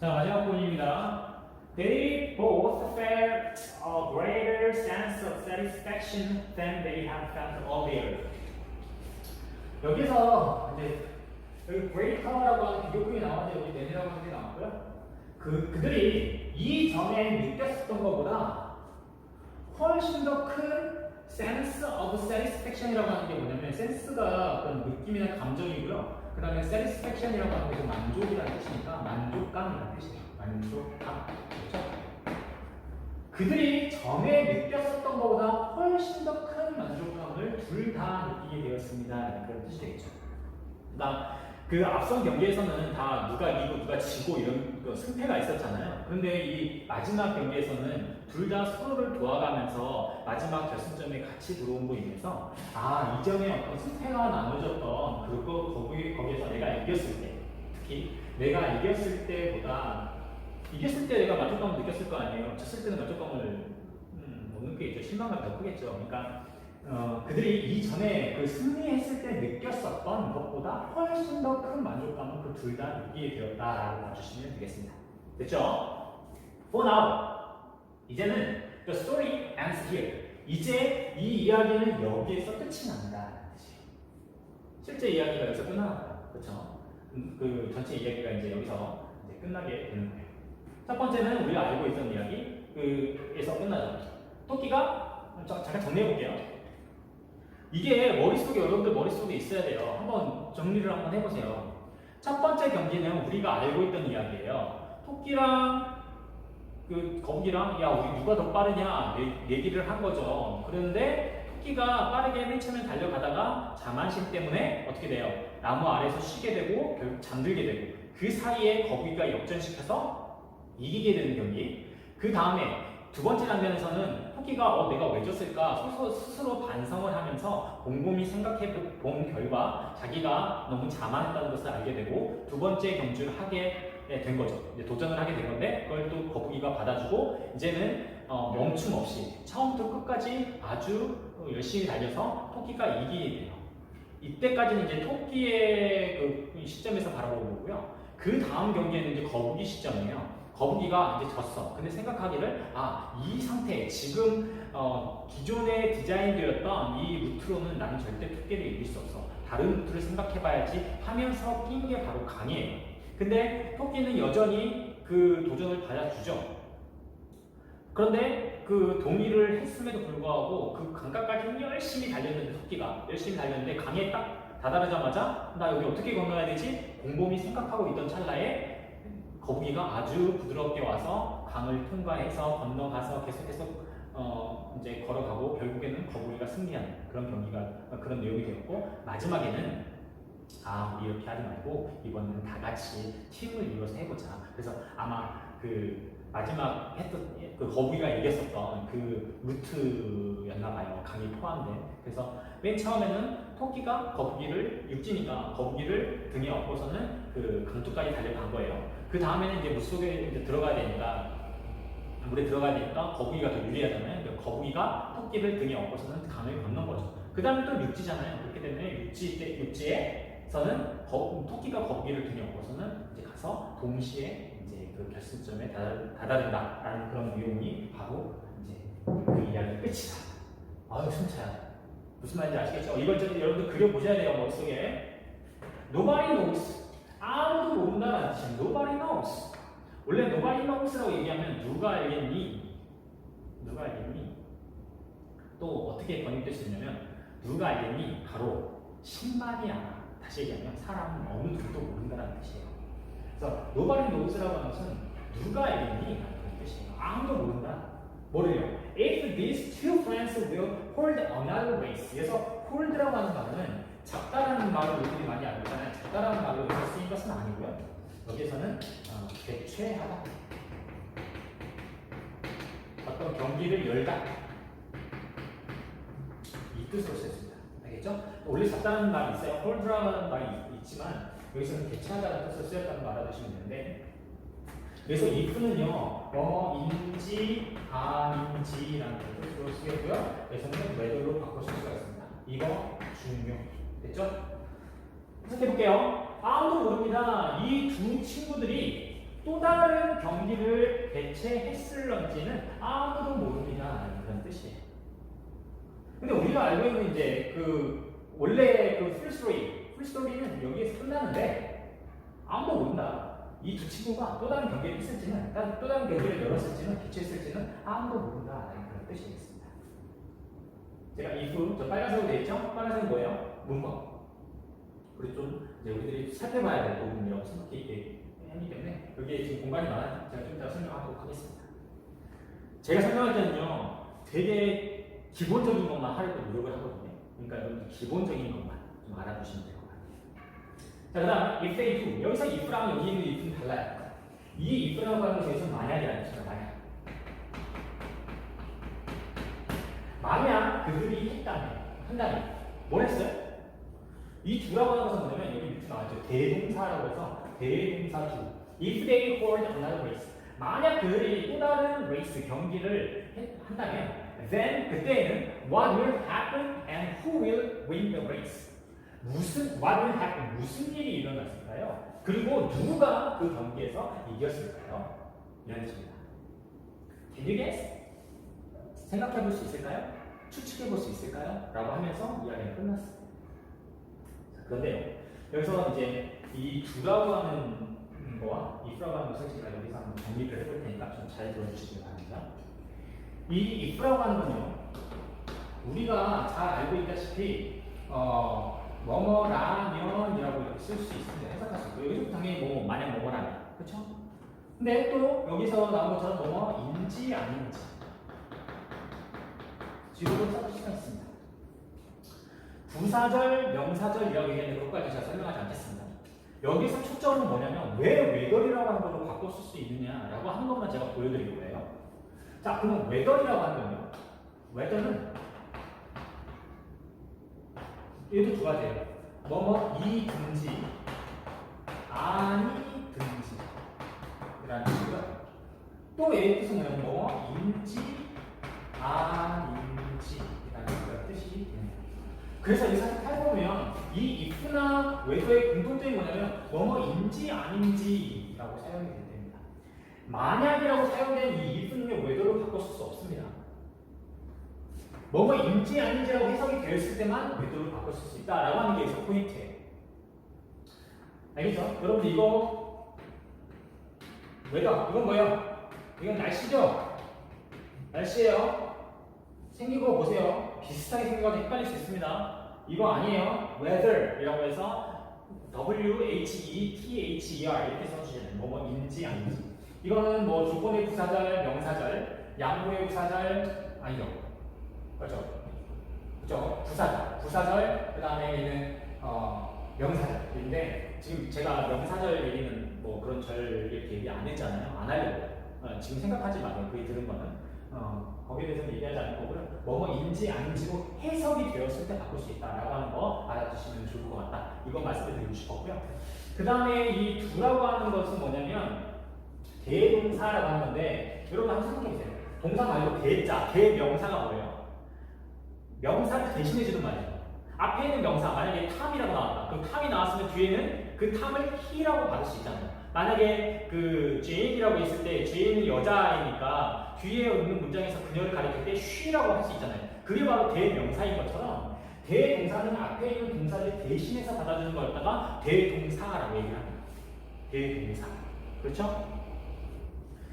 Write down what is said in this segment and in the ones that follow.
자, 마지막 부분입니다. They both felt a greater sense of satisfaction than they had felt earlier. 여기서 이제 여기 greater라고 하는 비교급이 나왔는데 여기 than이라고 하는 게 나왔고요. 그 그들이 이전에 느꼈었던 것보다 훨씬 더큰 sense of satisfaction이라고 하는 게 뭐냐면 sense가 어떤 느낌이나 감정이고요. 그 다음에 satisfaction이라고 하는 것은 만족이라는 뜻이니까 만족감이라는 뜻이에요. 만족감. 그렇죠? 그들이 전에 느꼈었던 것보다 훨씬 더 큰 만족감을 둘 다 느끼게 되었습니다. 그런 뜻이 되겠죠. 그다음 그 앞선 경기에서는 다 누가 이기고 누가 지고 이런 그 승패가 있었잖아요. 그런데 이 마지막 경기에서는 둘 다 서로를 도와가면서 마지막 결승점에 같이 들어온 거 인해서 아 이전에 어떤 승패가 나눠졌던 그거 거기 거기에서 내가 이겼을 때 특히 내가 이겼을 때보다 이겼을 때 내가 만족감을 느꼈을 거 아니에요. 졌을 때는 만족감을 음, 못 느끼겠죠. 실망감이 더 크겠죠. 그러니까 어, 그들이 이전에 그 승리했을 때 느꼈었던 것보다 훨씬 더 큰 만족감을 그 둘 다 느끼게 되었다라고 봐주시면 되겠습니다. 됐죠? For now, 이제는 the story ends here. 이제 이 이야기는 여기에서 끝이 뜻이에요. 실제 이야기가 여기서 끝나요. 그렇죠? 음, 그 전체 이야기가 이제 여기서 이제 끝나게 되는 거예요. 첫 번째는 우리가 알고 있던 이야기 그에서 끝나죠. 토끼가 자- 잠깐 정리해 볼게요. 이게 머릿속에 여러분들 머릿속에 있어야 돼요. 한번 정리를 한번 해보세요. 첫 번째 경기는 우리가 알고 있던 이야기예요. 토끼랑 그 거북이랑 야 우리 누가 더 빠르냐 얘- 얘기를 한 거죠. 그런데 토끼가 빠르게 맨 처음에 달려가다가 자만심 때문에 어떻게 돼요? 나무 아래에서 쉬게 되고 결국 잠들게 되고 그 사이에 거북이가 역전시켜서 이기게 되는 경기. 그 다음에 두 번째 장면에서는 토끼가 어, 내가 왜 졌을까 스스로, 반성을 하면서 곰곰이 생각해 본 결과 자기가 너무 자만했다는 것을 알게 되고 두 번째 경주를 하게 된 거죠. 도전을 하게 된 건데 그걸 또 거북이가 받아주고 이제는 어, 멈춤 없이 처음부터 끝까지 아주 어, 열심히 달려서 토끼가 이기게 돼요. 이때까지는 이제 토끼의 그 시점에서 바라보는 거고요. 그 다음 경기에는 이제 거북이 시점이에요. 거북이가 이제 졌어. 근데 생각하기를 아 이 상태 지금 어, 기존에 디자인되었던 이 루트로는 나는 절대 토끼를 이길 수 없어. 다른 루트를 생각해봐야지 하면서 낀 게 바로 강이에요. 근데 토끼는 여전히 그 도전을 받아주죠. 그런데 그 동의를 했음에도 불구하고 그 강가까지 열심히 달렸는데 토끼가 열심히 달렸는데 강에 딱 다다르자마자 나 여기 어떻게 건너야 되지? 곰곰이 생각하고 있던 찰나에 거북이가 아주 부드럽게 와서 강을 통과해서 건너가서 계속해서 어 이제 걸어가고 결국에는 거북이가 승리하는 그런 경기가 어, 그런 내용이 되었고 마지막에는 아 우리 이렇게 하지 말고 이번에는 다 같이 팀을 이뤄서 해보자. 그래서 아마 그 마지막 했던 그 거북이가 이겼었던 그 루트였나 봐요. 강이 포함된. 그래서 맨 처음에는 토끼가 거북이를 육지니까 거북이를 등에 업고서는 그 강둑까지 달려간 거예요. 그 다음에는 이제 물 속에 이제 들어가야 되니까 물에 들어가야 되니까 거북이가 더 유리하잖아요. 거북이가 토끼를 등에 업고서는 강을 건넌 거죠. 그 다음에 또 육지잖아요. 그렇기 때문에 육지 때 육지에서는 거, 토끼가 거북이를 등에 업고서는 이제 가서 동시에 이제 그 결승점에 다다- 다다른다라는 그런 내용이 바로 이제 그 이야기 끝이다. 아유 숨차요. 무슨 말인지 아시겠죠? 이걸 좀 여러분들 그려 보셔야 돼요 머릿속에. Nobody knows. 아무도 모른다는 뜻이에요. Nobody knows. 원래 nobody knows라고 얘기하면 누가 알겠니? 누가 알겠니? 또 어떻게 번역될 수 있냐면 누가 알겠니? 바로 신만이 알아. 다시 얘기하면 사람은 어느 누구도 모른다는 뜻이에요. 그래서 nobody knows라고 하는 것은 누가 알겠니? 라는 뜻이에요. 아무도 모른다. 뭐를요? If these two friends will hold another race. 그래서 hold라고 하는 말은 잡다라는 말을 우리들이 많이 알고 있잖아요. 잡다라는 말로 여기서 쓰인 것은 아니고요. 여기에서는 어, 개최하다. 어떤 경기를 열다. 이 뜻으로 쓰였습니다. 알겠죠? 원래 잡다라는 말이 있어요. hold라는 말이 있- 있지만 여기서는 개최하다는 뜻으로 쓰였다는 말 알아두시면 되는데 그래서 if는요, 뭐인지, 아닌지라는 뜻으로 쓰였고요. 그래서는 whether로 바꾸실 수가 있습니다. 이거 중요. 됐죠? 해석해볼게요. 아무도 모릅니다. 이 두 친구들이 또 다른 경기를 개최했을런지는 아무도 모릅니다. 그런 뜻이에요. 근데 우리가 알고 있는 이제 그 원래 그 풀스토리, 풀스토리는 여기에서 끝나는데 아무도 모른다. 이 두 친구가 또 다른 경기를 했을지는, 또 다른 경기를 열었을지는, 개최했을지는 아무도 모른다. 그런 뜻이겠습니다. 제가 if, 저 빨간색으로 되어 있죠? 빨간색은 뭐예요? 문법. 우리 좀 이제 우리들이 살펴봐야 될 부분이라고 생각하기 때문에 여기에 지금 공간이 많아서 제가 좀 이따 설명하도록 하겠습니다. 제가 설명할 때는요, 되게 기본적인 것만 하려고 노력을 하거든요. 그러니까 여러분 기본적인 것만 좀 알아두시면 될 것 같아요. 자, 그 다음 if, if. 여기서 if랑 여기 있는 if는 달라요. 이 if라고 하는 것에서 만약이라는 뜻이죠, 만약. 만약 그들이 했다면, 한다면, 뭘 했어요? 이 두라고 하는 것은 뭐냐면 여기 밑에 나왔죠. 대동사라고 해서 대동사 두. If they hold another race. 만약 그들이 또 다른 레이스 경기를 해- 한다면 then 그때는 what will happen and who will win the race. 무슨 what will happen 무슨 일이 일어났을까요? 그리고 누가 그 경기에서 이겼을까요? 이런 뜻입니다. Can you guess? 생각해 볼 수 있을까요? 추측해 볼 수 있을까요? 라고 하면서 이야기는 끝났어요. 자, 그런데요. 여기서 이제 이 두라고 하는 거와 if라고 하는 것을 제가 여기서 한번 정리를 해볼 테니까 좀 잘 들어주시기 바랍니다. 이 if라고 하는 건요. 우리가 잘 알고 있다시피 어, 뭐뭐라면이라고 이렇게 쓸 수 있습니다. 해석할 수 있고 여기서 당연히 뭐 만약 뭐뭐라면 그렇죠? 근데 또 여기서 나온 것처럼 뭐뭐인지 아닌지 써볼 수가 있습니다. 부사절, 명사절이라고 얘기하는데 그것까지 제가 설명하지 않겠습니다. 여기서 초점은 뭐냐면 왜 웨더리라고 하는 걸로 쓸수 있느냐라고 하는 것만 제가 보여드릴 거예요. 자, 그럼 하는 건요. 웨더는 얘도 두 가지예요. 뭐뭐 이든지 아니든지 이라는 뜻이고요. 또 얘의 뜻은 뭐냐면 뭐뭐 인지 아닌지라는 뜻이 됩니다. 그래서 이 사실 살펴보면 이 if나 웨더의 공통점이 뭐냐면 뭐뭐인지 아닌지라고 사용이 됩니다. 만약이라고 사용된 이 if는 바꿔 쓸수 없습니다. 뭐뭐인지 아닌지라고 해석이 되었을 때만 바꿔 쓸수 있다라고 하는 게 여기서 포인트예요. 알겠죠? 여러분들 이거 웨더 이건 뭐예요? 이건 날씨죠? 날씨예요. 거 보세요. 비슷하게 생겨서 헷갈릴 수 있습니다. 이거 아니에요. weather이라고 해서 W H E T H E R 이렇게 써주시면 뭐뭐인지 아닌지. 이거는 뭐 조건의 부사절, 명사절, 양보의 부사절 아니죠. 그렇죠. 그렇죠. 부사절, 부사절 그 다음에 있는 어, 명사절인데 지금 제가 명사절 얘기는 뭐 그런 절 이렇게 얘기 안 했잖아요. 안 하려고요. 어, 지금 생각하지 마세요. 그게 들은 거는. 어, 거기에 대해서는 얘기하지 거고요. 뭐뭐인지 아닌지로 해석이 되었을 때 바꿀 수 있다라고 하는 거 알아두시면 좋을 것 같다. 이거 말씀드리고 싶었고요. 그 다음에 이 두라고 하는 것은 뭐냐면 대동사라고 하는 건데 여러분 한번 생각해 보세요. 동사 말고 대자, 대명사가 뭐예요? 명사를 대신해주는 말이에요. 앞에 있는 명사, 만약에 탐이라고 나왔다. 그럼 탐이 나왔으면 뒤에는 그 탐을 he라고 받을 수 있잖아요. 만약에 그 제인이라고 있을 때 제인은 여자이니까 뒤에 있는 문장에서 그녀를 가리킬 때 she라고 할 수 있잖아요. 그게 바로 대명사인 것처럼 대동사는 앞에 있는 동사를 대신해서 받아주는 거였다가 대동사라고 얘기를 합니다. 대동사. 그렇죠?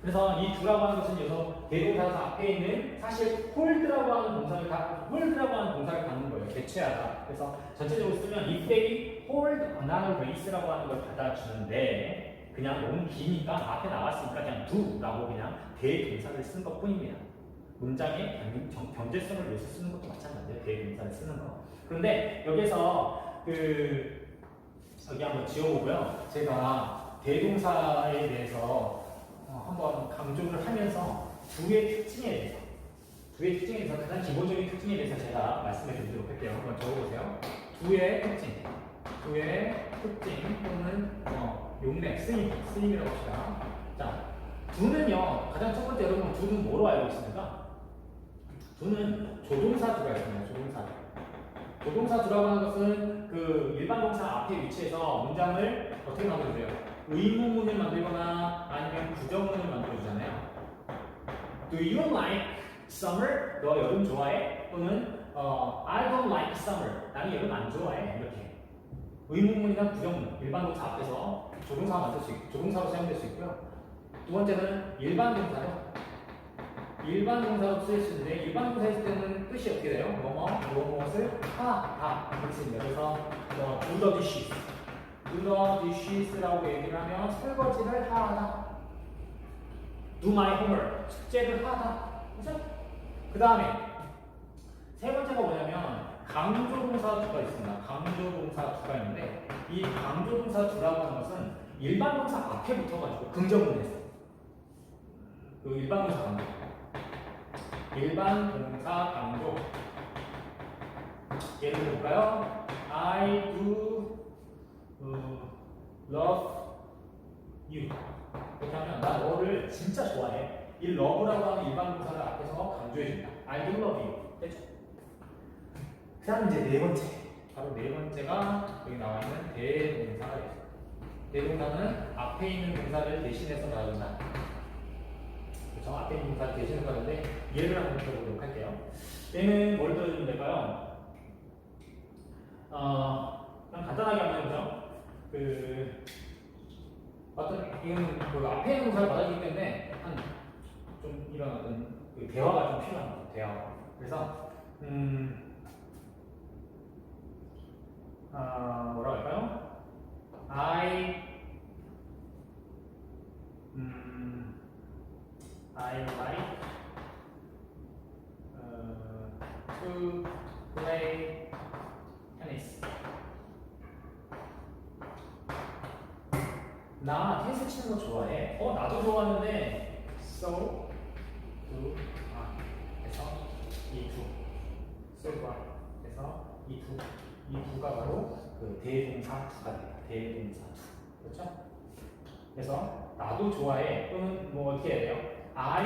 그래서 이 두라고 하는 것은 여기서 대동사에서 앞에 있는 사실 홀드라고 하는 동사를 가, 홀드라고 하는 동사를 갖는 거예요. 개최하다. 그래서 전체적으로 쓰면 if they hold another race라고 하는 걸 받아주는데 그냥 너무 기니까 앞에 나왔으니까 그냥 do라고 그냥 대동사를 쓴 것 뿐입니다. 문장의 변제성을 위해서 쓰는 것도 마찬가지예요. 대동사를 쓰는 거. 그런데 여기서 그 여기 한번 지워보고요. 제가 대동사에 대해서 어, 한번 강조를 하면서 두의 특징에 대해서 두의 특징에 대해서 가장 기본적인 특징에 대해서 제가 말씀해 드리도록 할게요. 한번 적어보세요. 두의 특징, 두의 특징 또는 어, 용례, 쓰임, 쓰임이라고 합시다. 자, 두는요 가장 첫 번째 여러분 두는 뭐로 알고 있습니까? 두는 조동사 두가 있습니다. 조동사 두. 조동사 두라고 하는 것은 그 일반 동사 앞에 위치해서 문장을 어떻게 만들어요? 의문문을 만들거나 아니면 부정문을 만들어주잖아요. Do you like summer? 너 여름 좋아해? 또는 어, I don't like summer. 나는 여름 안 좋아해. 이렇게. 의문문이나 부정문, 일반 동사 앞에서 조동사 만들 수 있고, 조동사로 사용될 수 있고요. 두 번째는 일반 동사요. 일반 동사로 쓰일 수 있는데 일반 동사 했을 때는 뜻이 어떻게 돼요? 뭐뭐, 무엇을 하다 이렇게 씁니다. 그래서 뭐 do the dishes, do the dishes라고 얘기를 하면 설거지를 하다. do my homework, 숙제를 하다. 그죠? 그 다음에 세 번째가 뭐냐면 강조동사 두가 있습니다. 강조동사 두가 있는데 이 강조동사 두라고 하는 것은 일반 동사 앞에 붙어가지고 긍정문에서 그 일반 동사 강조. 일반 동사 강조. 예를 들어 볼까요? I do uh, love you. 이렇게 하면 나 너를 진짜 좋아해. 이 love라고 하는 일반 동사를 앞에서 강조해준다. I do love you. 됐죠? 그 다음 이제 네 번째 바로 네 번째가 여기 나와 있는 대동사가 있어요 대동사는 앞에 있는 동사를 대신해서 나온다 그렇죠? 앞에 있는 동사를 대신해서 나오는데 예를 한번 들어보도록 할게요 얘는 뭘 들어주면 될까요? 어, 그냥 간단하게 하면 그죠? 그 어떤 이건 그 앞에 있는 동사를 받아주기 때문에 한 좀 이런 어떤 그 대화가 좀 필요한 거죠 대화 그래서 음 아, 뭐라 할까요? I 음 I like uh, to play tennis. 나 테니스 치는 거 좋아해. 어, 나도 좋아하는데 so do I. 그래서 이 두. so do I. 그래서 이 두. 이 두가 바로 그 대동사 두가 돼요. 대동사 두. 그렇죠? 그래서 나도 좋아해 또는 뭐 어떻게 해야 돼요? I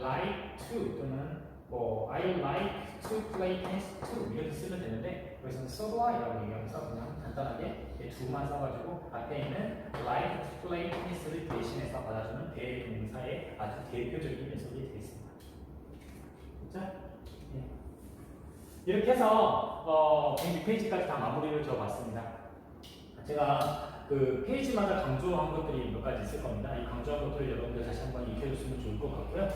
like to 또는 뭐 I like to play tennis too 이렇게 쓰면 되는데 여기서는 I라고 얘기하면서 그냥 간단하게 이 두만 써가지고 앞에 있는 like to play tennis를 대신해서 받아주는 대동사의 아주 대표적인 녀석이 되겠습니다. 그렇죠? 예. 이렇게 해서 어, 106페이지까지 다 마무리를 지어봤습니다. 제가 그 페이지마다 강조한 것들이 몇 가지 있을 겁니다. 이 강조한 것들을 여러분들 다시 한번 익혀줬으면 좋을 것 같고요.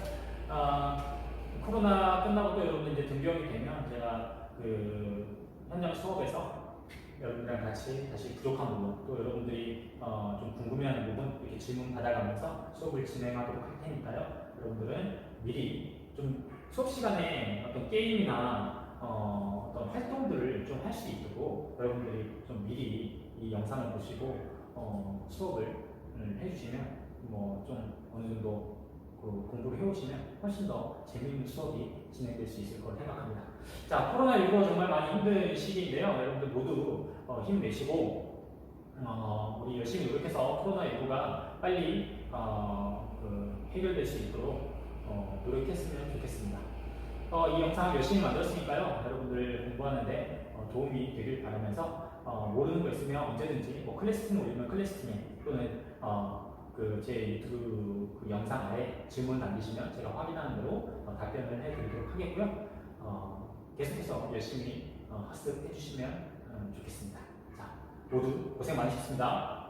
아, 코로나 끝나고 또 여러분들 이제 등병이 되면 제가 그 현장 수업에서 여러분들이랑 같이 다시 부족한 부분 또 여러분들이 어, 좀 궁금해하는 부분 이렇게 질문 받아가면서 수업을 진행하도록 할 테니까요. 여러분들은 미리 좀 수업 시간에 어떤 게임이나 어, 어떤 활동들을 좀 할 수 있도록 여러분들이 좀 미리 이 영상을 보시고 어, 수업을 음, 해주시면 뭐 좀 어느 정도 그 공부를 해오시면 훨씬 더 재미있는 수업이 진행될 수 있을 거라 생각합니다. 자, 코로나19가 정말 많이 힘든 시기인데요. 여러분들 모두 어, 힘내시고 어, 우리 열심히 노력해서 코로나19가 빨리 어, 그 해결될 수 있도록 어, 노력했으면 좋겠습니다. 어, 이 영상 열심히 만들었으니까요. 여러분들 공부하는데 어, 도움이 되길 바라면서 어, 모르는 거 있으면 언제든지 뭐 클래스팀 올리면 클래스팀에 또는 어, 그 제 유튜브 그 영상 아래 질문 남기시면 제가 확인하는 대로 어, 답변을 해드리도록 하겠고요. 어, 계속해서 열심히 어, 학습해 주시면 음, 좋겠습니다. 자, 모두 고생 많으셨습니다.